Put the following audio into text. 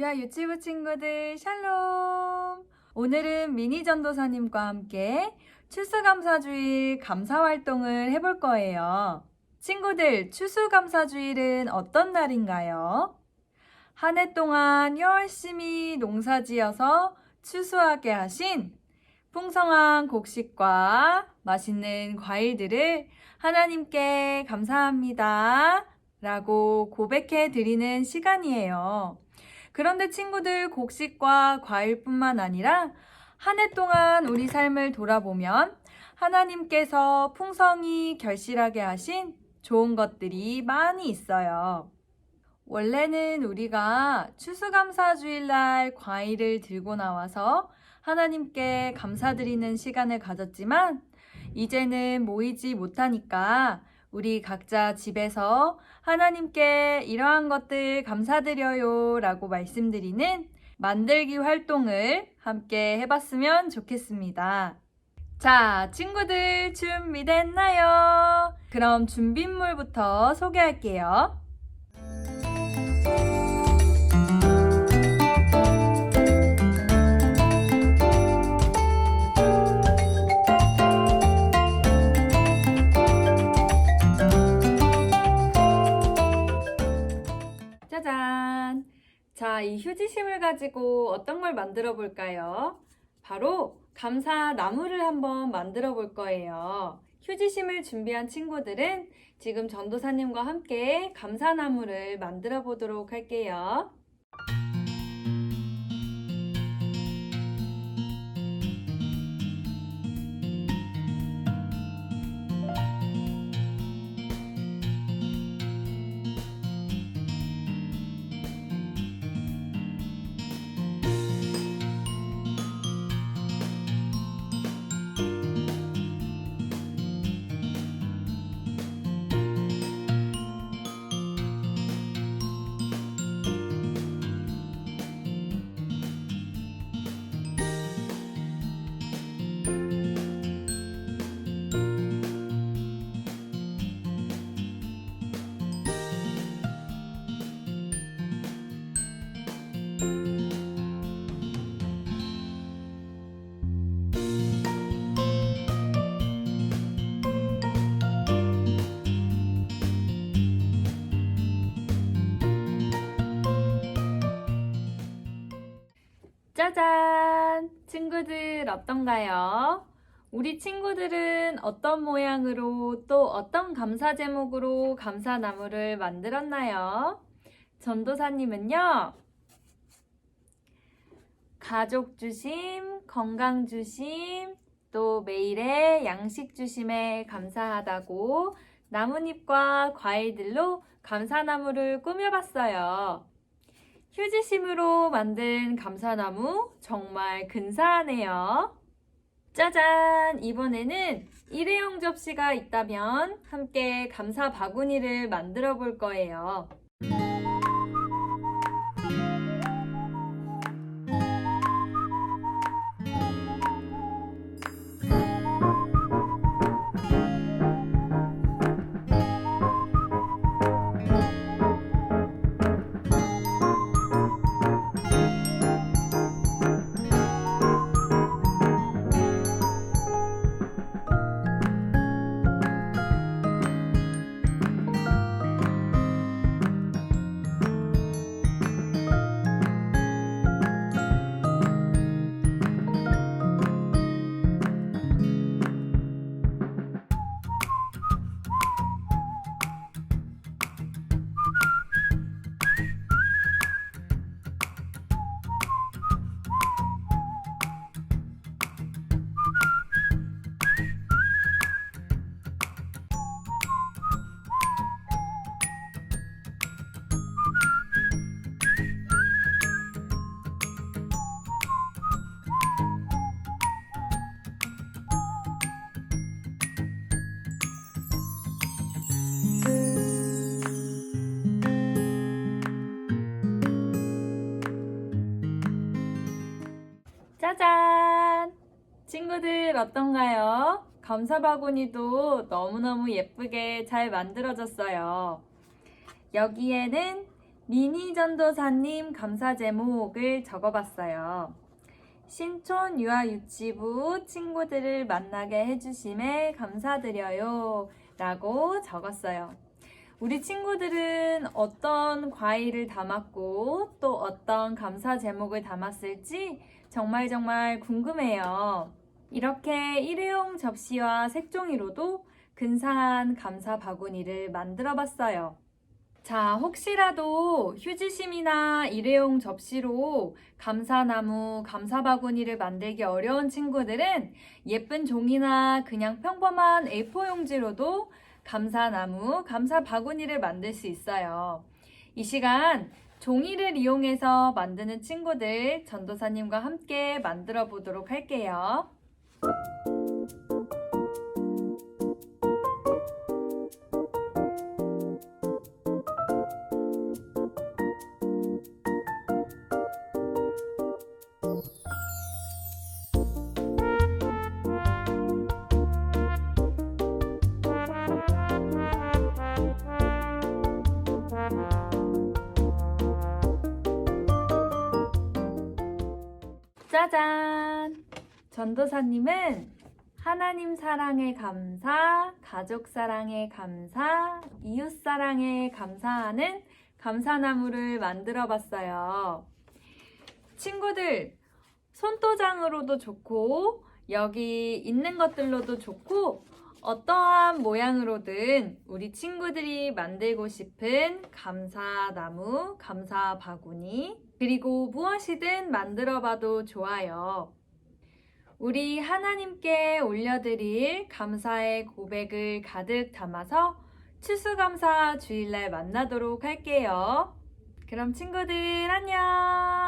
유아 유치부 친구들 샬롬! 오늘은 미니 전도사님과 함께 추수감사주일 감사활동을 해볼 거예요. 친구들, 추수감사주일은 어떤 날인가요? 한 해 동안 열심히 농사 지어서 추수하게 하신 풍성한 곡식과 맛있는 과일들을 하나님께 감사합니다. 라고 고백해 드리는 시간이에요. 그런데 친구들 곡식과 과일뿐만 아니라 한 해 동안 우리 삶을 돌아보면 하나님께서 풍성히 결실하게 하신 좋은 것들이 많이 있어요. 원래는 우리가 추수감사주일날 과일을 들고 나와서 하나님께 감사드리는 시간을 가졌지만 이제는 모이지 못하니까 우리 각자 집에서 하나님께 이러한 것들 감사드려요 라고 말씀드리는 만들기 활동을 함께 해봤으면 좋겠습니다. 자, 친구들 준비됐나요? 그럼 준비물부터 소개할게요. 이 휴지심을 가지고 어떤 걸 만들어 볼까요? 바로 감사 나무를 한번 만들어 볼 거예요. 휴지심을 준비한 친구들은 지금 전도사님과 함께 감사나무를 만들어 보도록 할게요. 짜잔! 친구들 어떤가요? 우리 친구들은 어떤 모양으로 또 어떤 감사 제목으로 감사나무를 만들었나요? 전도사님은요, 가족 주심, 건강 주심, 또 매일의 양식 주심에 감사하다고 나뭇잎과 과일들로 감사나무를 꾸며봤어요. 휴지심으로 만든 감사나무 정말 근사하네요. 짜잔! 이번에는 일회용 접시가 있다면 함께 감사 바구니를 만들어 볼 거예요. 어떤가요? 감사 바구니도 너무너무 예쁘게 잘 만들어졌어요. 여기에는 미니 전도사님 감사 제목을 적어봤어요. 신촌 유아유치부 친구들을 만나게 해주심에 감사드려요. 라고 적었어요. 우리 친구들은 어떤 과일을 담았고 또 어떤 감사 제목을 담았을지 정말 정말 궁금해요. 이렇게 일회용 접시와 색종이로도 근사한 감사 바구니를 만들어 봤어요. 자, 혹시라도 휴지심이나 일회용 접시로 감사나무, 감사바구니를 만들기 어려운 친구들은 예쁜 종이나 그냥 평범한 A4 용지로도 감사나무, 감사바구니를 만들 수 있어요. 이 시간 종이를 이용해서 만드는 친구들 전도사님과 함께 만들어 보도록 할게요. 짜잔! 전도사님은 하나님 사랑에 감사, 가족 사랑에 감사, 이웃 사랑에 감사하는 감사나무를 만들어 봤어요. 친구들, 손도장으로도 좋고, 여기 있는 것들로도 좋고, 어떠한 모양으로든 우리 친구들이 만들고 싶은 감사나무, 감사 바구니, 그리고 무엇이든 만들어 봐도 좋아요. 우리 하나님께 올려드릴 감사의 고백을 가득 담아서 추수감사 주일날 만나도록 할게요. 그럼 친구들 안녕!